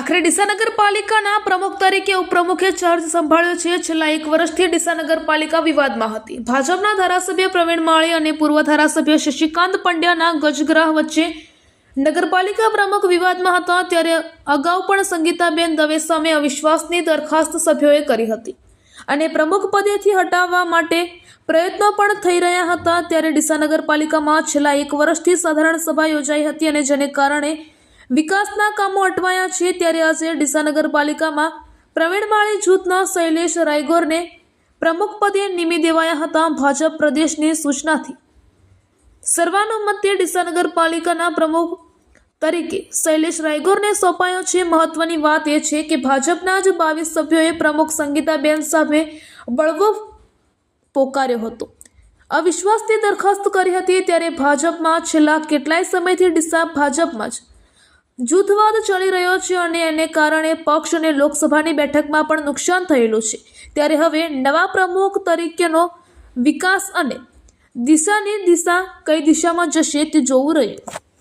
આખરે ડીસા નગરપાલિકાના પ્રમુખ તરીકે ઉપપ્રમુખે ચાર્જ સંભાળ્યો છે. છેલ્લા એક વર્ષથી ડીસા નગરપાલિકા વિવાદમાં હતી. ભાજપના ધારાસભ્ય પ્રવીણ માળી અને પૂર્વ ધારાસભ્ય શશિકાંત પંડ્યાના ગજગ્રાહ વચ્ચે નગરપાલિકા પ્રમુખ વિવાદમાં હતા ત્યારે અગાઉ પણ સંગીતાબેન દવે સામે અવિશ્વાસની દરખાસ્ત સભ્યોએ કરી હતી. અને પ્રમુખ પદેથી હટાવવા માટે પ્રયત્નો પણ થઈ રહ્યા હતા. ત્યારે ડીસા નગરપાલિકામાં છેલ્લા એક વર્ષથી સાધારણ સભા યોજાઈ હતી અને જેને કારણે વિકાસના કામો અટવાયા છે. ત્યારે આજે ડીસા નગરપાલિકામાં પ્રવીણ માળી જૂથના શૈલેષ રાયગોરને પ્રમુખ પદે નિમી દેવાયા હતા ભાજપ પ્રદેશની સૂચનાથી. સર્વાનુમતે ડીસા નગરપાલિકાના પ્રમુખ તરીકે શૈલેષ રાયગોરને સોંપાયો છે. મહત્વની વાત એ છે કે ભાજપના જ બાવીસ સભ્યોએ પ્રમુખ સંગીતાબેન સામે બળવો પોકાર્યો હતો. અવિશ્વાસની દરખાસ્ત કરી હતી ત્યારે ભાજપમાં છેલ્લા કેટલાય સમયથી ડીસા ભાજપમાં જ જૂથવાદ ચાલી રહ્યો છે અને એને કારણે પક્ષ અને લોકસભાની બેઠકમાં પણ નુકસાન થયેલું છે. ત્યારે હવે નવા પ્રમુખ તરીકેનો વિકાસ અને દિશાની દિશા કઈ દિશામાં જશે તે જોવું રહ્યું.